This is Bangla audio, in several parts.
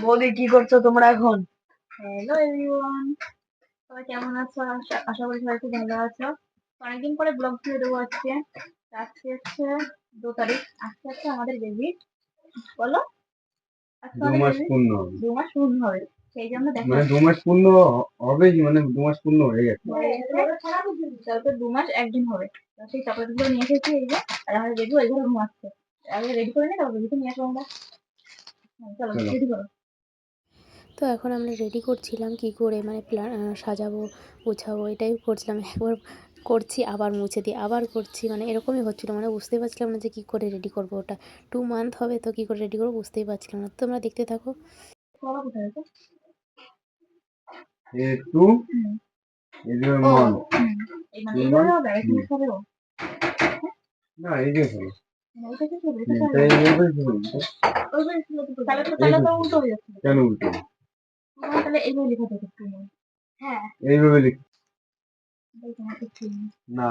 বৌদি কি করছ তোমরা এখন? হ্যালো এভরিওয়ান সবাই কেমন আছো? আশা- করি সবাই খুব ভালো আছো। অনেকদিন পরে ব্লগ দিয়ে দেবো আজকে। আজকে হচ্ছে দু তারিখ। আজকে হচ্ছে আমাদের বেবি বলো? দু মাস পূর্ণ হবে। দু মাস পূর্ণ হবে। সেই জন্য দেখো মানে দু মাস পূর্ণ হবে মানে দু মাস পূর্ণ হয়ে গেছে। তারপর দু মাস একদিন হবে। সেই চকলেটগুলো নিয়ে এসেছি এই যে আর আমাদের বেবি ওই ঘরে ঘুমাচ্ছে। আগে রেডি করে নি তারপর বেবিকে নিয়ে আসব আমরা। হ্যাঁ, চলো। রেডি করো। তো এখন আমরা রেডি করছিলাম কি করে মানে প্ল্যান সাজাবো গোছাবো এটাই করছিলাম। একবার করছি আবার মুছে দিই আবার করছি মানে এরকমই হচ্ছিল। মানে বুঝতেই পারছিলাম না যে কী করে রেডি করব ওটা। টু মান্থ হবে তো কী করে রেডি করব বুঝতেই পারছিলাম না। তো তোমরা দেখতে থাকো। একটু মন মানে না এই যে মানে হয়ে কেন উল্টো? তাহলে এইভাবে লেখা থাকে হ্যাঁ। এইভাবে লিখ। না।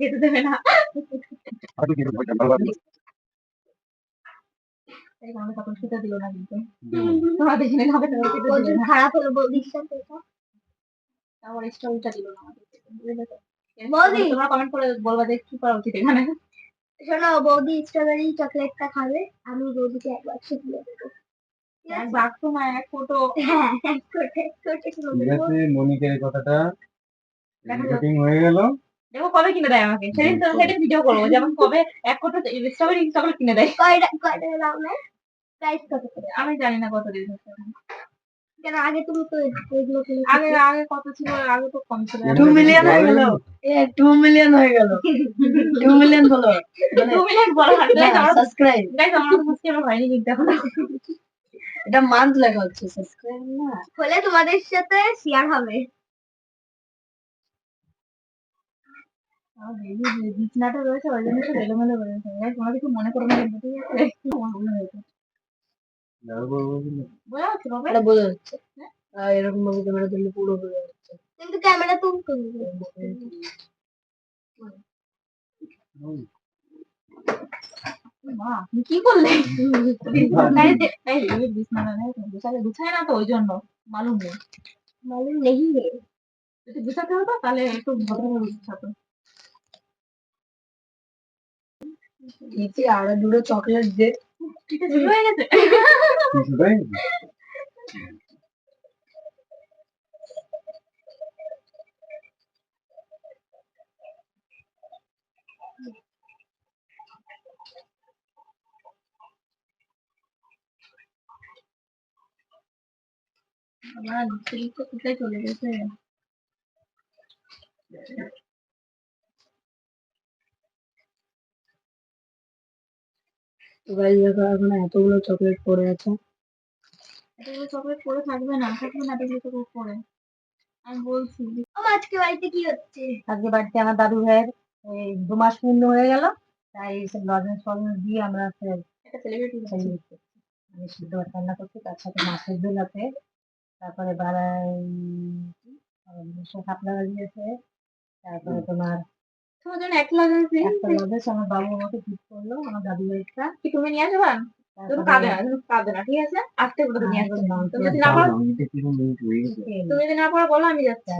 খেতে দেবে না। দিল না কিন্তু। খারাপ হলো তারপর এক্সট্রা উল্টা দিল না? বৌদি। তোমরা কমেন্ট করে বলবা যে কি করা উচিত এখানে। শোনো বৌদি স্ট্রবেরি চকলেটটা খাবে আমি বৌদিকে একবার শিখিয়ে দেবো। এক বাক্স না এক ফটো। হ্যাঁ এক কোটে এক কোটে ঠিক আছে মনিকের কথাটা রেকর্ডিং হয়ে গেল। দেখো কবে কিনে দেয় আমাকে? সেদিন ভিডিও করব। যেমন কবে এক কোটা স্ট্রবেরি চকলেট কিনে দেয়। কয়টা কয়টা দাম নেয় প্রাইস কত করে? আমি জানি না কত দিন কেন আগে তুমি তো এগুলো আগে আগে কত ছিল? আগে তো কম ছিল। টু মিলিয়ন হয়ে গেল? এ টু মিলিয়ন হয়ে গেল। টু মিলিয়ন বলো। গাইস আমার সাবস্ক্রাইব হয়নি কিন্তু এখন। এটা মান্থ লেখা হচ্ছে সাবস্ক্রাইব না? হলে তোমাদের সাথে শেয়ার হবে। বিছনাটা রয়েছে ওই জন্য সব এলোমেলো রয়েছে গাইস কিছু মনে করো না বোঝা যাচ্ছে বোঝা যাচ্ছে। আর এরকম ভাবে ক্যামেরা পুরো বোঝা যাচ্ছে। কিন্তু ক্যামেরা মা আপনি কি করলে? গাইস এই এই বিছনাটা নেই গুছায় না তো ওই জন্য। মালুম নেই। মালুম নেই যদি গুছাতে হতো তাহলে একটু ভদ্রভাবে গুছাতো নিচে আরও দুটো চকলেট দে। ঠিক আছে হয়ে গেছে? আমার লিপস্টিক তো কোথায় চলে গেছে? তো গাইস দেখো এখন এতগুলো চকলেট পড়ে আছে। এতগুলো চকলেট পরে থাকবে না থাকবে না এতগুলো চকলেট পরে আমি বলছি আজকে বাড়িতে কি হচ্ছে? আজকে বাড়িতে আমার দাদু ভাইয়ের এই দু মাস পূর্ণ হয়ে গেল তাই লজেন্স ফজেন্স দিয়ে আমরা একটা সেলিব্রিটি করছি। আমি সিদ্ধ রান্না করছি তার সাথে মাছের ঝোল আছে। তারপরে বাড়াই শাপলা ভাজি আছে তারপরে তোমার এক একটা আমার বাবু আমাকে ঠিক করল আমার দাদু ভাইটা কি তুমি নিয়ে আসবা? তুমি কাঁদে না তুমি কাঁদে না ঠিক আছে? আজকে বলে নিয়ে আসবে। তুমি যদি না পারো তুমি যদি না পারো বলো আমি যাচ্ছি।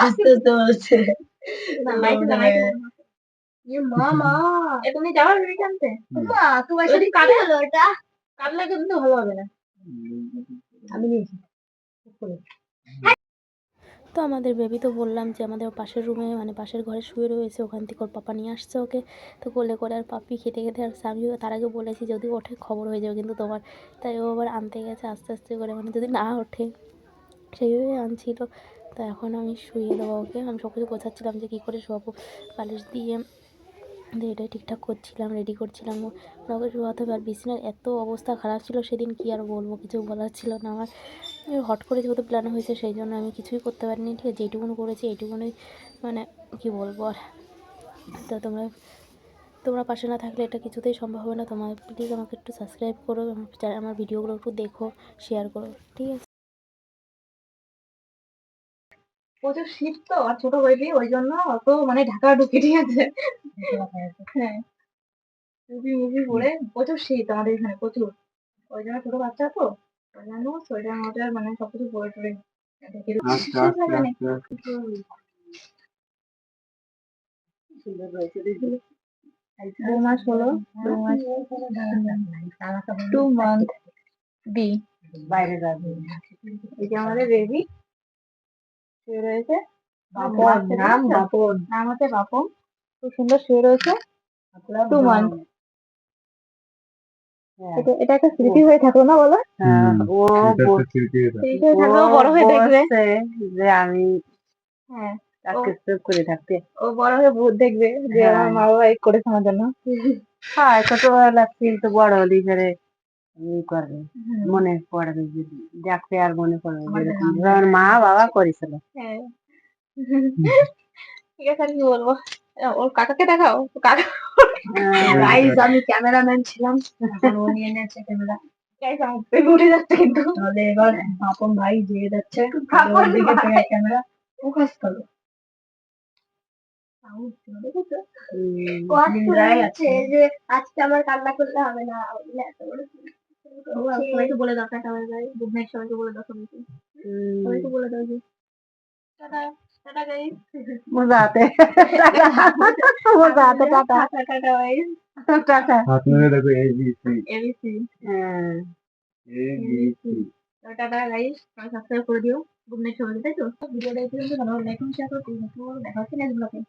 আস্তে আস্তে বলছে মামা এ তুমি যাওয়ার বেরিয়ে মা তোমার সাথে কি হলো ওটা। কাঁদলে কিন্তু ভালো হবে না। আমি নিয়েছি। তো আমাদের বেবি তো বললাম যে আমাদের পাশের রুমে মানে পাশের ঘরে শুয়ে রয়েছে ওখান থেকে ওর পাপা নিয়ে আসছে ওকে। তো কোলে করে আর পাপি খেতে খেতে আর আমিও তার আগে বলেছি যদি ওঠে খবর হয়ে যাবে কিন্তু তোমার। তাই ও আবার আনতে গেছে আস্তে আস্তে করে মানে যদি না ওঠে সেইভাবে আনছিল তো। এখন আমি শুয়ে দেবো ওকে। আমি সব কিছু গোছাচ্ছিলাম যে কী করে শোয়াবো। বালিশ দিয়ে দিয়ে এটাই ঠিকঠাক করছিলাম রেডি করছিলাম। হবে আর বিছানার এত অবস্থা খারাপ ছিল সেদিন কি আর বলব, কিছু বলার ছিল না আমার। হট করে যেহেতু প্ল্যান হয়েছে, সেই জন্য আমি কিছুই করতে পারিনি, ঠিক আছে? যেটুকুনি করেছি এইটুকুনি মানে কি বলব আর। তো তোমরা তোমরা পাশে না থাকলে এটা কিছুতেই সম্ভব হবে না। তোমার প্লিজ আমাকে একটু সাবস্ক্রাইব করো, আমার ভিডিওগুলো একটু দেখো শেয়ার করো, ঠিক আছে? প্রচুর শীত তো আর ছোট বেবি ওই জন্য অত মানে ঢাকা ঢুকে ঠিক আছে হ্যাঁ। টুপি মুপি পরে প্রচুর শীত আমাদের এখানে প্রচুর। ওই জন্য ছোট বাচ্চা তো ওই জন্য সোয়েটার মোটার মানে সবকিছু পরে টরে আস্তে আস্তে আস্তে দু মাস হলো দু মাস টু মান্থ বি। বাইরে যাবে। এই যে আমাদের বেবি শুয়ে রয়েছে। নাম বাপন নাম হচ্ছে? বাপন খুব সুন্দর শুয়ে রয়েছে। টু মান্থ এটা এটা একটা স্মৃতি হয়ে থাকল না বলো? ও হয়ে থাকলেও বড় হয়ে দেখবে। যে আমি হ্যাঁ করে থাকতে। ও বড় হয়ে ভূত দেখবে যে হ্যাঁ। আমার মা বাবা এই করেছে আমার জন্য। হ্যাঁ ছোটবেলা কিন্তু বড় হলে করে ই করবে মনে পড়বে যে দেখতে আর মনে পড়বে যেরকম মা বাবা করেছিল। হ্যাঁ। ঠিক আছে কি বলব। ওর কাকাকে দেখাও। কাকা গাইস আমি ক্যামেরাম্যান ছিলাম। ও নিয়ে নিয়েছে ক্যামেরা। গাইস আমার বেবি উঠে যাচ্ছে কিন্তু। তাহলে এবার আপন ভাই দিয়ে যাচ্ছে। ভালো ওর দিকে তুমি ক্যামেরা। ফোকাস করো আজকে আমার কান্না করলে হবে না। এত বড় সবাইকে বলে দাও tata bye bye. Good night সবাইকে বলে দাও সবাইকে। সবাইকে বলে দাও যে। টাটা টাটা গাইস মজা আতে মজা আতে tata. Tata tata bye. Tata. হাত মেরে দেখো বি সি হ্যাঁ। এই বি সি টাটা গাইস সবাই সাবস্ক্রাইব করে দিও। গুড নাইট সবাইকে তাই তো? ভিডিওটা এই পর্যন্ত ভালো লাগলে শেয়ার করো দেখা হচ্ছে নেক্সট ব্লগে